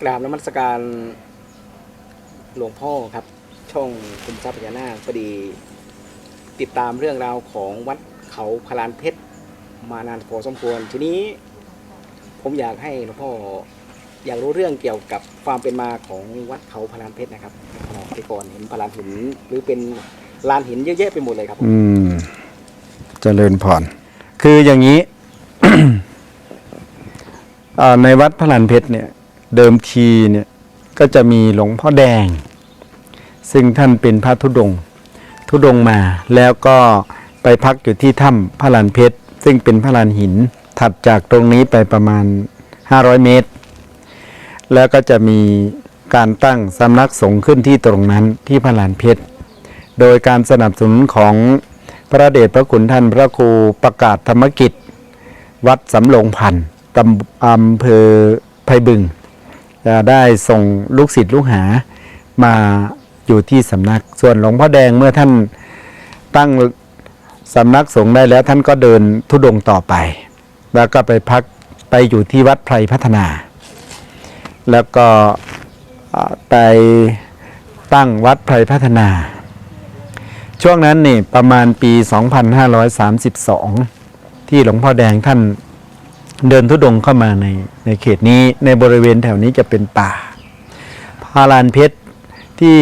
กราบนมัสการหลวงพ่อครับ ช่องคุมทรัพย์พญานาคพอดี ติดตามเรื่องราวของวัดเขาพลานเพชรมานานพอสมควรทีนี้ ผมอยากให้หลวงพ่ออยากรู้เรื่องเกี่ยวกับความเป็นมาของวัดเขาพลานเพชรนะครับอ๋อที่ก่อนเห็นพลานหินหรือเป็นลานหินเยอะแยะไปหมดเลยครับผมอืมเจริญพรคืออย่างนี้ อ่าในวัดพระลานเพชรเนี่ย เดิมทีเนี่ยก็จะมีหลวงพ่อแดง ซึ่งท่านเป็นพระธุดงค์ธุดงค์มาแล้วก็ไปพักอยู่ที่ถ้ำพระลานเพชร ซึ่งเป็นพระลานหินถัดจากตรงนี้ไปประมาณ 500 เมตร แล้วก็จะมีการตั้งสำนักสงฆ์ขึ้นที่ตรงนั้นที่พระลานเพชร โดยการสนับสนุนของพระเดชพระคุณท่านพระครูประกาศธรรมกิจ วัดสำโรงพันธ์ตำอำเภอไพบึง จะได้ส่งลูกศิษย์ลูกหามาอยู่ที่สำนัก ส่วนหลวงพ่อแดงเมื่อท่านตั้งสำนักสงฆ์ได้แล้วท่านก็เดินทุดงค์ต่อไป แล้วก็ไปพักไปอยู่ที่วัดไพรพัฒนา แล้วก็ไปตั้งวัดไพรพัฒนา ช่วงนั้นนี่ประมาณปี 2532 ที่หลวงพ่อแดงท่าน เดินทุดงเข้ามาในในเขตนี้ในบริเวณแถวนี้จะเป็นป่าพาลานเพชรที่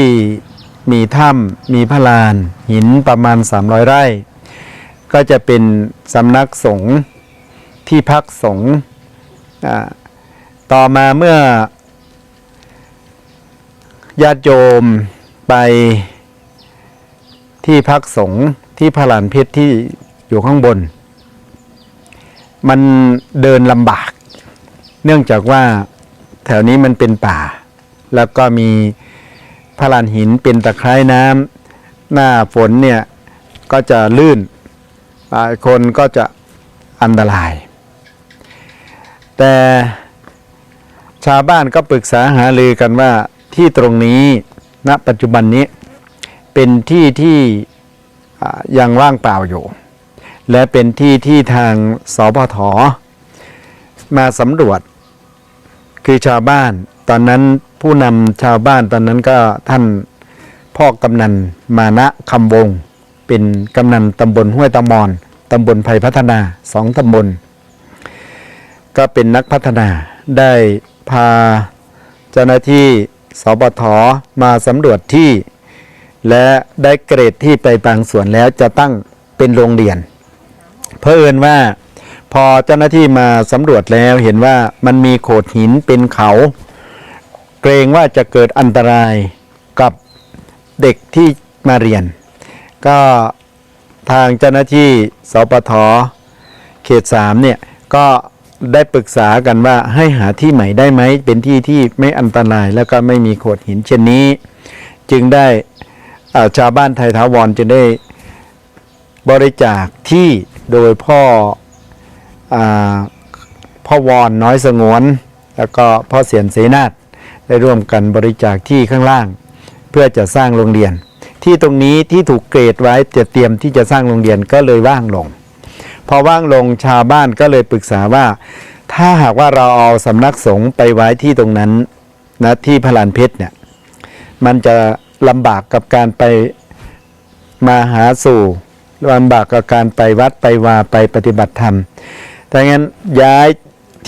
มีถ้ำมีพระลาน หินประมาณ 300 ไร่ ก็จะเป็นสำนักสงฆ์ที่พักสงฆ์ต่อมาเมื่อญาติโยมไปที่พักสงฆ์ที่พระลานเพชรที่อยู่ข้างบน มันเดินลำบาก เนื่องจากว่าแถวนี้มันเป็นป่า แล้วก็มีพระลานหินเป็นตะไคร่น้ำหน้าฝนเนี่ยก็จะลื่นหลายคนก็จะอันตราย แต่ชาวบ้านก็ปรึกษาหารือกันว่าที่ตรงนี้ณปัจจุบันนี้เป็นที่ที่ยังว่างเปล่าอยู่ และเป็นที่ที่ทางสพทมาสำรวจ คือชาวบ้าน ตอนนั้นผู้นำชาวบ้านตอนนั้นก็ท่านพ่อกำนันมานะคำวง เป็นกำนันตำบลห้วยตะมอนตำบลไผ่พัฒนาสองตำบล ก็เป็นนักพัฒนาได้พาเจ้าหน้าที่สปทมาสำรวจที่ และได้เกรดที่ไปบางส่วนแล้วจะตั้งเป็นโรงเรียน เพอเอินว่าพอเจ้าหน้าที่มาสำรวจแล้วเห็นว่ามันมีโขดหินเป็นเขา เกรงว่าจะเกิดอันตรายกับเด็กที่มาเรียน ก็ทางเจ้าหน้าที่สปทเขตสามเนี่ยก็ได้ปรึกษากันว่าให้หาที่ใหม่ได้ไหมเป็นที่ที่ไม่อันตรายแล้วก็ไม่มีโขดหินเช่นนี้ จึงได้ชาวบ้านไทยถาวรจะได้บริจาคที่ โดยพ่ออพ่อวอนน้อยสงวน แล้วก็พ่อเสียนเสนาทได้ร่วมกันบริจาคที่ข้างล่าง เพื่อจะสร้างโรงเรียน ที่ตรงนี้ที่ถูกเกรดไว้จะเตรียมที่จะสร้างโรงเรียนก็เลยว่างลง พอว่างลงชาวบ้านก็เลยปรึกษาว่า ถ้าหากว่าเราเอาสำนักสงฆ์ไปไว้ที่ตรงนั้นนะที่พลานเพชรเนี่ยมันจะลำบากกับการไปมาหาสู่ ลำบากกับการไปวัดไปวาไปปฏิบัติธรรมดังนั้นย้าย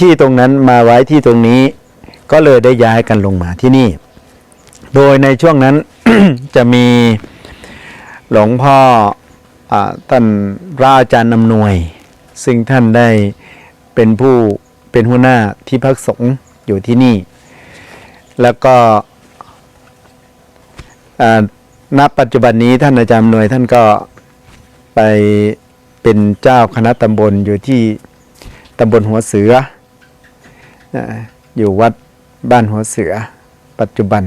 ที่ตรงนั้นมาไว้ที่ตรงนี้ ก็เลยได้ย้ายกันลงมาที่นี่ โดยในช่วงนั้น จะมีหลวงพ่ออท่านพระอาจารย์นำนวย ซึ่งท่านได้เป็นผู้เป็นหัวหน้าที่พักสงฆ์อยู่ที่นี่ แล้วก็ณปัจจุบันนี้ท่านอาจารย์หน่วยท่านก็ ไปเป็นเจ้าคณะตำบลอยู่ที่ตำบลหัวเสือ อยู่วัดบ้านหัวเสือ ปัจจุบัน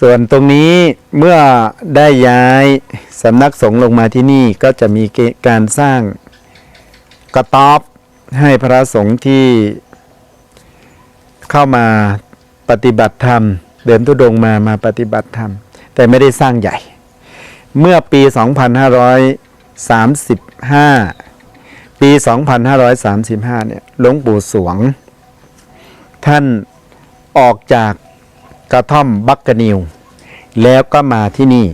ส่วนตรงนี้เมื่อได้ย้ายสำนักสงฆ์ลงมาที่นี่ก็จะมีการสร้างกระต๊อบให้พระสงฆ์ที่เข้ามาปฏิบัติธรรม เดินทุดงมามาปฏิบัติธรรม แต่ไม่ได้สร้างใหญ่ เมื่อปี 2535 ปี 2535 เนี่ยหลวงปู่สวง ท่านออกจากกระท่อมบักกะนิว แล้วก็มาที่นี่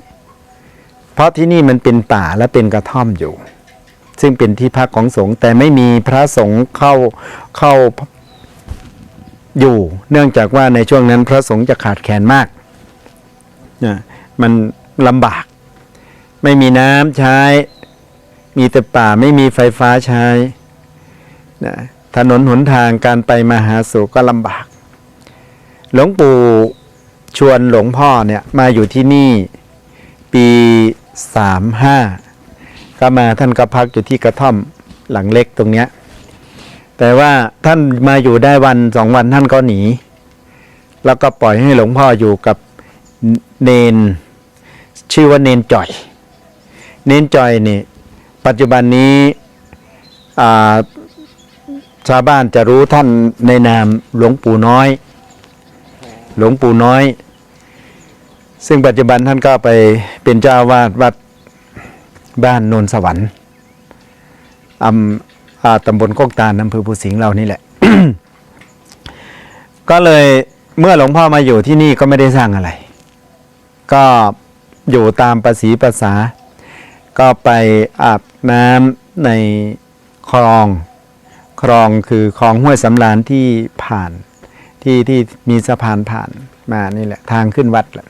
เพราะที่นี่มันเป็นป่าและเป็นกระท่อมอยู่ ซึ่งเป็นที่พักของสงฆ์แต่ไม่มีพระสงฆ์เข้าเข้าอยู่ เนื่องจากว่าในช่วงนั้นพระสงฆ์จะขาดแคลนมากนะมันลำบาก ไม่มีน้ำใช้ มีแต่ป่าไม่มีไฟฟ้าใช้นะถนนหนทางการไปมาหาสู่ก็ลำบาก หลวงปู่ชวนหลวงพ่อเนี่ยมาอยู่ที่นี่ปีสามห้าก็มาท่านก็พักอยู่ที่กระท่อมหลังเล็กตรงเนี้ยแต่ว่าท่านมาอยู่ได้วันสองวันท่านก็หนี แล้วก็ปล่อยให้หลวงพ่ออยู่กับเนน ชื่อว่าเนนจ่อย เนนจอยนี่ปัจจุบันนี้ชาวบ้านจะรู้ท่านในนามหลวงปู่น้อย หลวงปู่น้อย ซึ่งปัจจุบันท่านก็ไปเป็นเจ้าวาดวัดบ้านโนนสวรรค์อำตำบลโคกตาลอำเภอภูสิงห์เรานี่แหละ ก็เลยเมื่อหลวงพ่อมาอยู่ที่นี่ก็ไม่ได้สร้างอะไร ก็อยู่ตามประสีภาษา ก็ไปอาบน้ำในคลอง คลองคือคลองห้วยสำราญที่ผ่านที่ที่มีสะพานผ่านมานี่แหละทางขึ้นวัดแหละ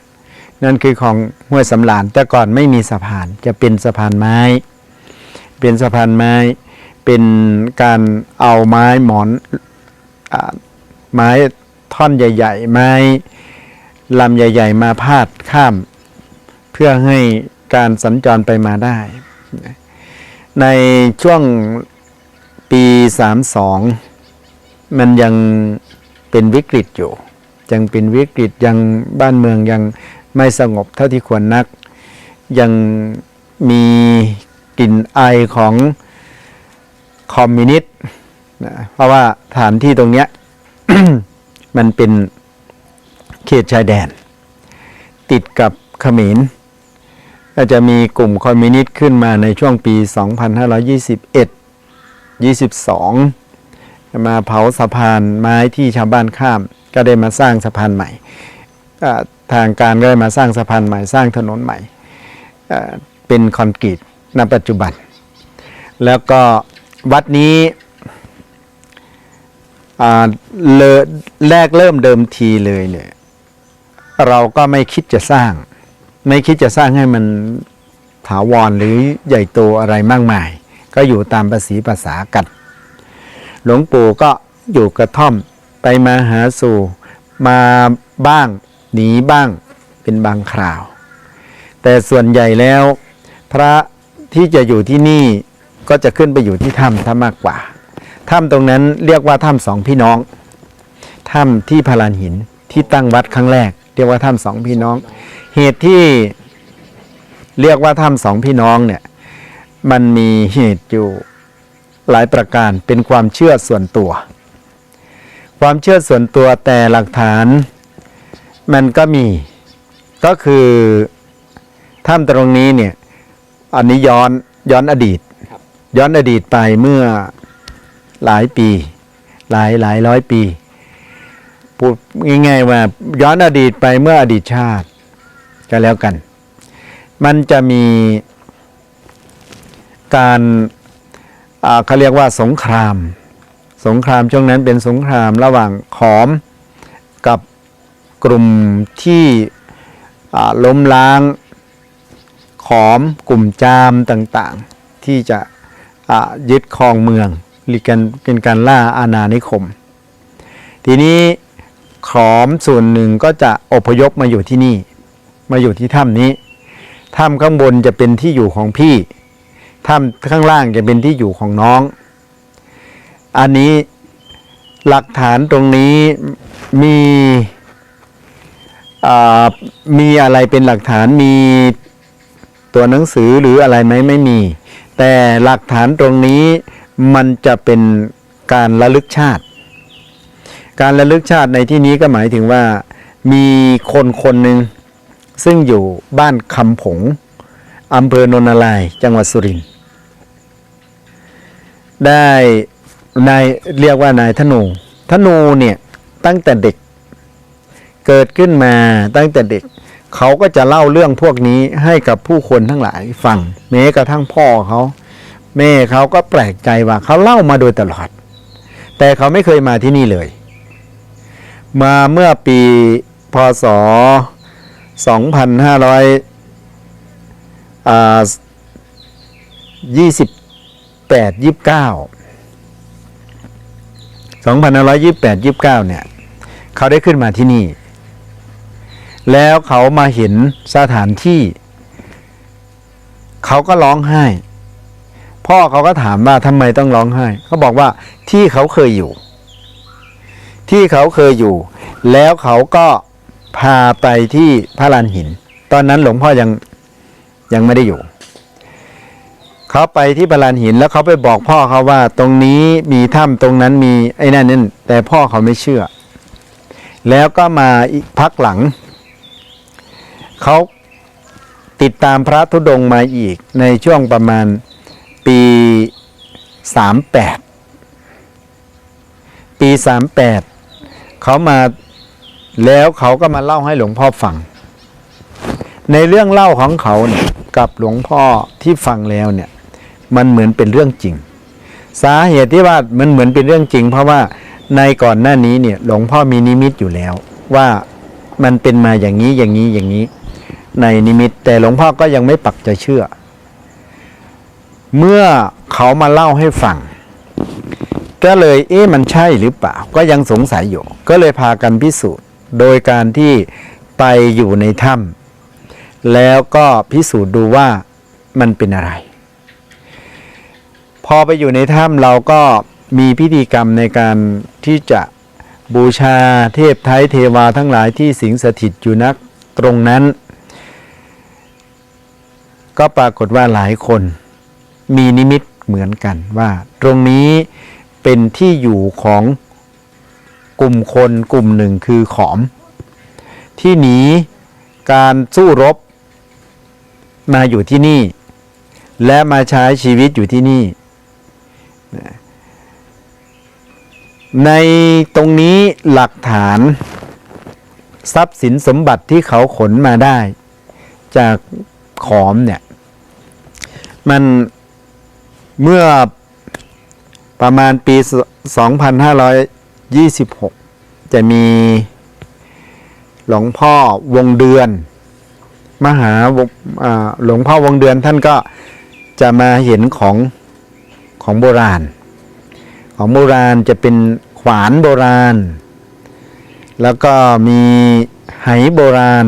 นั่นคือของห้วยสำราญแต่ก่อนไม่มีสะพานจะเป็นสะพานไม้ เป็นสะพานไม้ เป็นการเอาไม้หมอนอไม้ท่อนใหญ่ ๆ ไม้ลำใหญ่ ๆ มาพาดข้าม เพื่อให้ การสัญจรไปมาได้ ในช่วงปี 32 มันยังเป็นวิกฤตอยู่ ยังเป็นวิกฤตยังบ้านเมืองยังไม่สงบเท่าที่ควรนัก ยังมีกลิ่นไอของคอมมิวนิสต์นะเพราะว่าฐานที่ตรงเนี้ยมันเป็นเขตชายแดน ติดกับเขมร ก็จะมีกลุ่มคอมมิวนิสต์ขึ้นมาในช่วงปี 2521 22 มาเผาสะพานไม้ที่ชาวบ้านข้าม ก็ได้มาสร้างสะพานใหม่ทางการก็ได้มาสร้างสะพานใหม่สร้างถนนใหม่เป็นคอนกรีตณปัจจุบัน แล้วก็วัดนี้เลอแรกเริ่มเดิมทีเลยเนี่ยเราก็ไม่คิดจะสร้าง ไม่คิดจะสร้างให้มันถาวรหรือใหญ่โตอะไรมากมาย ก็อยู่ตามภาษีภาษากันหลวงปู่ก็อยู่กระท่อมไปมาหาสู่มาบ้างหนีบ้างเป็นบางคราว แต่ส่วนใหญ่แล้ว พระที่จะอยู่ที่นี่ก็จะขึ้นไปอยู่ที่ถ้ำถ้ามากกว่าถ้ำตรงนั้นเรียกว่าถ้ำสองพี่น้องถ้ำที่พารานหินที่ตั้งวัดครั้งแรก เรียกว่าถ้ำสองพี่น้อง เหตุที่เรียกว่าถ้ำสองพี่น้องเนี่ย มันมีเหตุอยู่หลายประการเป็นความเชื่อส่วนตัว ความเชื่อส่วนตัวแต่หลักฐานมันก็มีก็คือถ้ำตรงนี้เนี่ยอันนี้ย้อนย้อนอดีตครับย้อนอดีตไปเมื่อหลายปี หลายหลายร้อยปี พูดง่ายๆว่าย้อนอดีตไปเมื่ออดีตชาติก็แล้วกัน มันจะมีการเขาเรียกว่าสงคราม สงครามช่วงนั้นเป็นสงครามระหว่างขอมกับกลุ่มที่ล้มล้างขอมกลุ่มจามต่างๆ ที่จะยึดครองเมืองหรือการเป็นการล่าอาณานิคม ทีนี้ ขอมส่วนหนึ่งก็จะอพยพมาอยู่ที่นี่ มาอยู่ที่ถ้ำนี้ถ้ำข้างบนจะเป็นที่อยู่ของพี่ถ้ำข้างล่างจะเป็นที่อยู่ของน้อง อันนี้หลักฐานตรงนี้มีมีอะไรเป็นหลักฐานมีตัวหนังสือหรืออะไรไหมไม่มี แต่หลักฐานตรงนี้มันจะเป็นการระลึกชาติ การระลึกชาติในที่นี้ก็หมายถึงว่า มีคนคนหนึ่งซึ่งอยู่บ้านคำผงอำเภอโนนนารายจังหวัดสุรินทร์ได้นายเรียกว่านายธนูธนูเนี่ยตั้งแต่เด็กเกิดขึ้นมาตั้งแต่เด็ก เขาก็จะเล่าเรื่องพวกนี้ให้กับผู้คนทั้งหลายฟังแม้กระทั่งพ่อเขาแม่เขาก็แปลกใจว่าเขาเล่ามาโดยตลอด แต่เขาไม่เคยมาที่นี่เลย มาเมื่อปีพศ 2500อ่า28 29 2528 29 เนี่ย เขาได้ขึ้นมาที่นี่ แล้วเขามาเห็นสถานที่ เขาก็ร้องไห้ พ่อเขาก็ถามว่าทำไมต้องร้องไห้ เขาบอกว่าที่เขาเคยอยู่ ที่เขาเคยอยู่ แล้วเขาก็พาไปที่พระลานหิน ตอนนั้นหลวงพ่อยังยังไม่ได้อยู่ เขาไปที่พระลานหินแล้วเขาไปบอกพ่อเขาว่า ตรงนี้มีถ้ำตรงนั้นมีไอ้นั่นนั่นแต่พ่อเขาไม่เชื่อ แล้วก็มาอีกพักหลัง เขาติดตามพระธุดงค์มาอีกในช่วงประมาณปี 38 ปี 38 เขามาแล้วเขาก็มาเล่าให้หลวงพ่อฟัง ในเรื่องเล่าของเขาเนี่ยกับหลวงพ่อที่ฟังแล้วเนี่ย มันเหมือนเป็นเรื่องจริง สาเหตุที่ว่ามันเหมือนเป็นเรื่องจริง เพราะว่าในก่อนหน้านี้เนี่ยหลวงพ่อมีนิมิตอยู่แล้ว ว่ามันเป็นมาอย่างนี้อย่างนี้อย่างนี้ ในนิมิตแต่หลวงพ่อก็ยังไม่ปักใจเชื่อ เมื่อเขามาเล่าให้ฟัง ก็เลยเอ๊ะมันใช่หรือเปล่า ก็ยังสงสัยอยู่ ก็เลยพากันพิสูจน์ โดยการที่ไปอยู่ในถ้ำแล้วก็พิสูจน์ดูว่ามันเป็นอะไร พอไปอยู่ในถ้ำเราก็มีพิธีกรรมในการที่จะบูชาเทพไทยเทวาทั้งหลายที่สิงสถิตอยู่นักตรงนั้น ก็ปรากฏว่าหลายคนมีนิมิตเหมือนกันว่า ตรงนี้ เป็นที่อยู่ของกลุ่มคนกลุ่มหนึ่งคือขอม ที่หนีการสู้รบมาอยู่ที่นี่ และมาใช้ชีวิตอยู่ที่นี่ ในตรงนี้หลักฐาน ทรัพย์สินสมบัติที่เขาขนมาได้ จากขอมเนี่ย มันเมื่อ ประมาณปี 2526 จะมีหลวงพ่อวงเดือน มหาหลวงพ่อวงเดือนท่านก็จะมาเห็นของของโบราณ ของโบราณจะเป็นขวานโบราณ แล้วก็มีไหโบราณ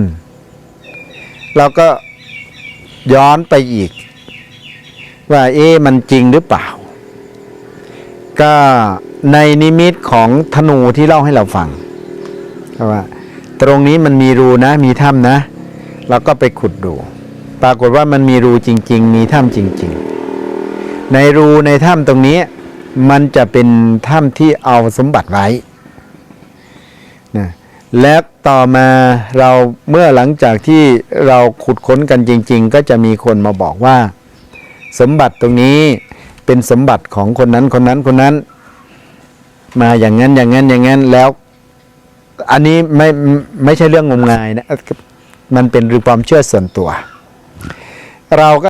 แล้วก็ย้อนไปอีก ว่าเอ๊ะมันจริงหรือเปล่า ก็ในนิมิตของธนูที่เล่าให้เราฟังว่าตรงนี้มันมีรูนะมีถ้ำนะ เราก็ไปขุดดู ปรากฏว่ามันมีรูจริง ๆ มีถ้ำจริง ๆ ในรูในถ้ำตรงนี้ มันจะเป็นถ้ำที่เอาสมบัติไว้นะและต่อมาเราเมื่อหลังจากที่เราขุดค้นกันจริง ๆ ก็จะมีคนมาบอกว่า สมบัติตรงนี้ เป็นสมบัติของคนนั้นคนนั้นคนนั้น มาอย่างนั้นอย่างนั้นอย่างนั้นแล้ว อันนี้ไม่ไม่ใช่เรื่องงมงายนะมันเป็นความเชื่อส่วนตัว เราก็